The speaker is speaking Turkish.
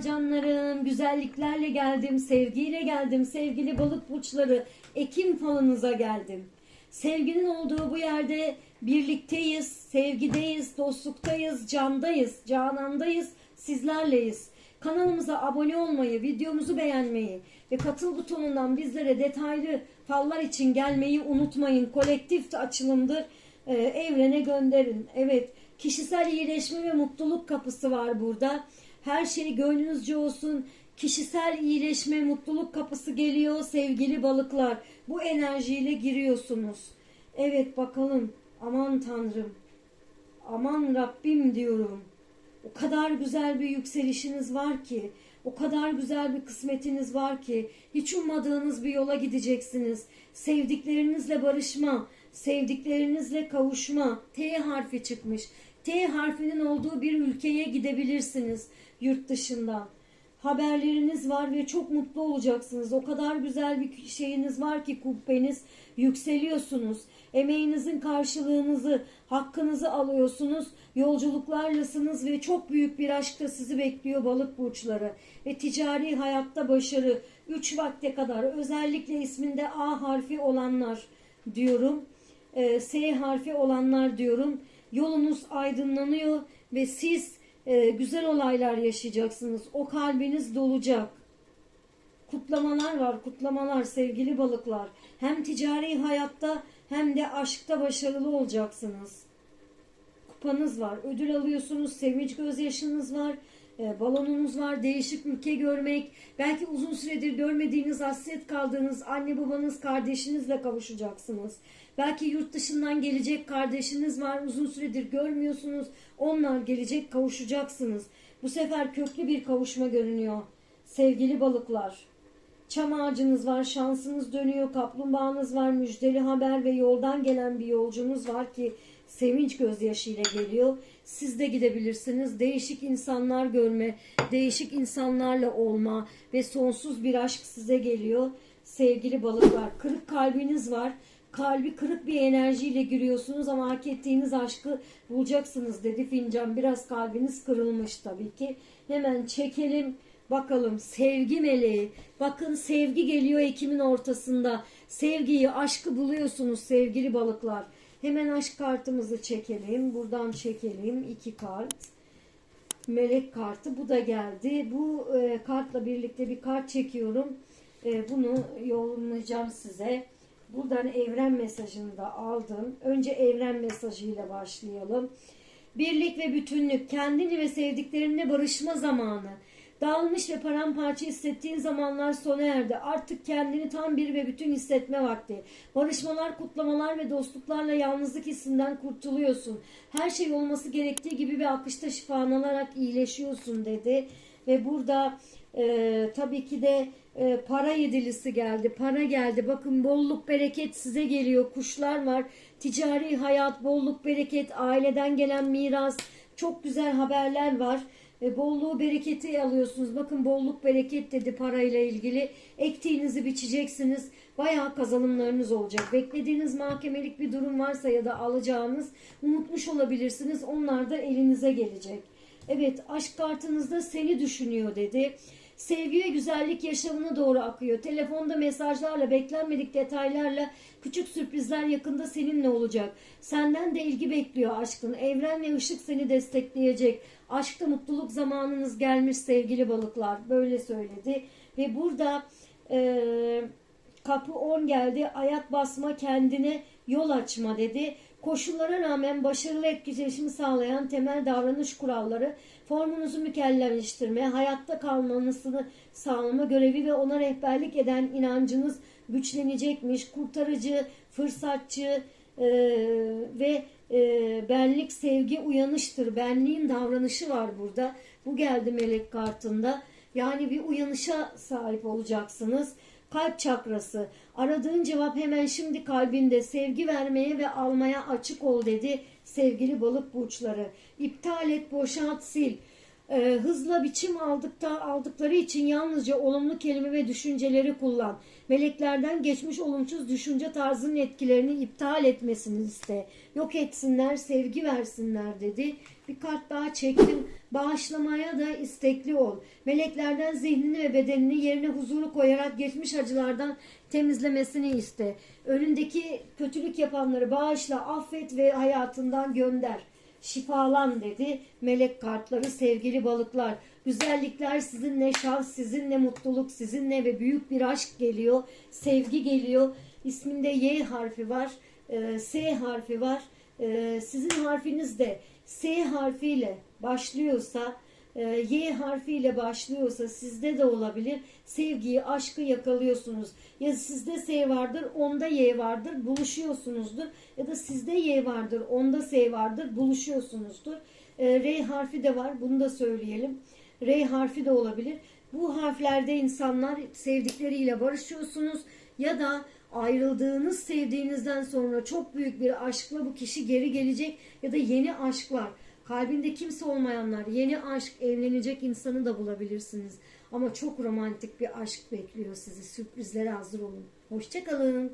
Canlarım, güzelliklerle geldim, sevgiyle geldim, sevgili balık burçları, Ekim falınıza geldim. Sevginin olduğu bu yerde birlikteyiz, sevgideyiz, dostluktayız, candayız, canandayız, sizlerleyiz. Kanalımıza abone olmayı, videomuzu beğenmeyi ve katıl butonundan bizlere detaylı fallar için gelmeyi unutmayın. Kolektif açılımdır, Ee, evrene gönderin. Evet, kişisel iyileşme ve mutluluk kapısı var burada. Her şey gönlünüzce olsun. Kişisel iyileşme, mutluluk kapısı geliyor sevgili balıklar. Bu enerjiyle giriyorsunuz. Evet bakalım. Aman Tanrım. Aman Rabbim diyorum. O kadar güzel bir yükselişiniz var ki, o kadar güzel bir kısmetiniz var ki, hiç ummadığınız bir yola gideceksiniz. Sevdiklerinizle barışma, sevdiklerinizle kavuşma. T harfi çıkmış. T harfinin olduğu bir ülkeye gidebilirsiniz yurt dışından. Haberleriniz var ve çok mutlu olacaksınız. O kadar güzel bir şeyiniz var ki kubbeniz yükseliyorsunuz. Emeğinizin karşılığınızı, hakkınızı alıyorsunuz. Yolculuklarlasınız ve çok büyük bir aşk da sizi bekliyor balık burçları. Ve ticari hayatta başarı 3 vakte kadar özellikle isminde A harfi olanlar diyorum. Ee, S harfi olanlar diyorum. Yolunuz aydınlanıyor ve siz e, güzel olaylar yaşayacaksınız. O kalbiniz dolacak. Kutlamalar var, kutlamalar sevgili balıklar. Hem ticari hayatta hem de aşkta başarılı olacaksınız. Kupanız var, ödül alıyorsunuz, sevinç gözyaşınız var, e, balonunuz var, değişik ülke görmek, belki uzun süredir görmediğiniz, hasret kaldığınız anne babanız, kardeşinizle kavuşacaksınız. Belki yurt dışından gelecek kardeşiniz var, uzun süredir görmüyorsunuz, onlar gelecek, kavuşacaksınız. Bu sefer köklü bir kavuşma görünüyor. Sevgili balıklar. Çam ağacınız var, şansınız dönüyor, kaplumbağanız var, müjdeli haber ve yoldan gelen bir yolcunuz var ki sevinç gözyaşıyla geliyor. Siz de gidebilirsiniz. Değişik insanlar görme, değişik insanlarla olma ve sonsuz bir aşk size geliyor. Sevgili balıklar, kırık kalbiniz var. Kalbi kırık bir enerjiyle giriyorsunuz ama hak ettiğiniz aşkı bulacaksınız dedi fincan. Biraz kalbiniz kırılmış tabii ki. Hemen çekelim. Bakalım sevgi meleği. Bakın sevgi geliyor Ekim'in ortasında. Sevgiyi, aşkı buluyorsunuz sevgili balıklar. Hemen aşk kartımızı çekelim. Buradan çekelim. iki kart. Melek kartı. Bu da geldi. Bu e, kartla birlikte bir kart çekiyorum. E, bunu yollayacağım size. Buradan evren mesajını da aldım. Önce evren mesajıyla başlayalım. Birlik ve bütünlük, kendini ve sevdiklerinle barışma zamanı. Dağılmış ve paramparça hissettiğin zamanlar sona erdi. Artık kendini tam bir ve bütün hissetme vakti. Barışmalar, kutlamalar ve dostluklarla yalnızlık hissinden kurtuluyorsun. Her şey olması gerektiği gibi bir akışta şifanlanarak iyileşiyorsun dedi. Ve burada e, tabii ki de e, para yedilisi geldi. Para geldi. Bakın bolluk bereket size geliyor. Kuşlar var. Ticari hayat, bolluk bereket, aileden gelen miras. Çok güzel haberler var. E, bolluğu bereketi alıyorsunuz. Bakın bolluk bereket dedi parayla ilgili. Ektiğinizi biçeceksiniz. Bayağı kazanımlarınız olacak. Beklediğiniz mahkemelik bir durum varsa ya da alacağınız unutmuş olabilirsiniz. Onlar da elinize gelecek. Evet aşk kartınızda seni düşünüyor dedi. Sevgi ve güzellik yaşamına doğru akıyor. Telefonda mesajlarla, beklenmedik detaylarla küçük sürprizler yakında seninle olacak. Senden de ilgi bekliyor aşkın. Evren ve ışık seni destekleyecek. Aşkta mutluluk zamanınız gelmiş sevgili balıklar. Böyle söyledi. Ve burada eee kapı 10 geldi. Ayak basma kendine yol açma dedi. Koşullara rağmen başarılı etkileşimi sağlayan temel davranış kuralları, formunuzu mükemmelleştirme, hayatta kalmanızı sağlama görevi ve ona rehberlik eden inancınız güçlenecekmiş. Kurtarıcı, fırsatçı e, ve e, benlik, sevgi, uyanıştır. Benliğin davranışı var burada. Bu geldi melek kartında. Yani bir uyanışa sahip olacaksınız. Kalp çakrası. Aradığın cevap hemen şimdi kalbinde. Sevgi vermeye ve almaya açık ol dedi sevgili balık burçları. İptal et, boşalt, sil. Ee, hızla biçim aldıkta aldıkları için yalnızca olumlu kelime ve düşünceleri kullan. Meleklerden geçmiş olumsuz düşünce tarzının etkilerini iptal etmesini iste. Yok etsinler, sevgi versinler dedi. Bir kart daha çektim. Bağışlamaya da istekli ol. Meleklerden zihnini ve bedenini yerine huzuru koyarak geçmiş acılardan temizlemesini iste. Önündeki kötülük yapanları bağışla, affet ve hayatından gönder. Şifalan dedi melek kartları sevgili balıklar. Güzellikler sizinle, şans sizinle, mutluluk sizinle ve büyük bir aşk geliyor. Sevgi geliyor. İsminde Y harfi var, e, S harfi var. E, sizin harfiniz de S harfiyle başlıyorsa, e, Y harfiyle başlıyorsa sizde de olabilir. Sevgiyi, aşkı yakalıyorsunuz. Ya sizde S vardır, onda Y vardır, buluşuyorsunuzdur. Ya da sizde Y vardır, onda S vardır, buluşuyorsunuzdur. E, R harfi de var, bunu da söyleyelim. R harfi de olabilir. Bu harflerde insanlar sevdikleriyle barışıyorsunuz ya da ayrıldığınız sevdiğinizden sonra çok büyük bir aşkla bu kişi geri gelecek ya da yeni aşklar. Kalbinde kimse olmayanlar, yeni aşk, evlenecek insanı da bulabilirsiniz. Ama çok romantik bir aşk bekliyor sizi. Sürprizlere hazır olun. Hoşçakalın.